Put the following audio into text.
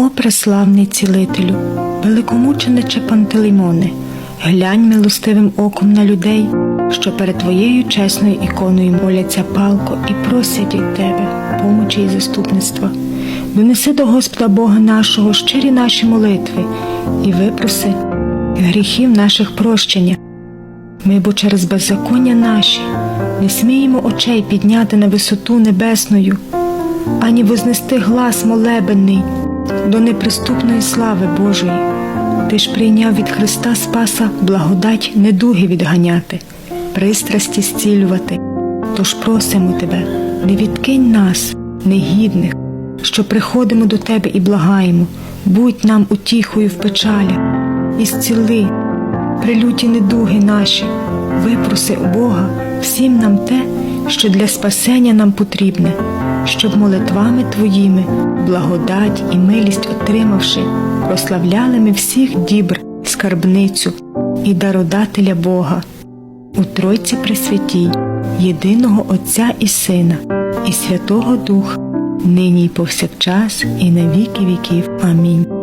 О преславний цілителю, великомучениче Пантелеймоне, глянь милостивим оком на людей, що перед твоєю чесною іконою моляться палко і просять від тебе помочі і заступництва. Донеси до Господа Бога нашого щирі наші молитви і випроси гріхів наших прощення. Ми бо через беззаконня наші не сміємо очей підняти на висоту небесною, ані вознести глас молебенний до неприступної слави Божої. Ти ж прийняв від Христа Спаса благодать недуги відганяти, пристрасті зцілювати. Тож просимо тебе, не відкинь нас, негідних, що приходимо до тебе і благаємо, будь нам утіхою в печалі, і зціли прилюті недуги наші, випроси у Бога всім нам те, що для спасення нам потрібне, щоб молитвами Твоїми, благодать і милість отримавши, прославляли ми всіх дібр, скарбницю і дародателя Бога. У Тройці Пресвятій, єдиного Отця і Сина, і Святого Духа, нині й повсякчас, і на віки віків. Амінь.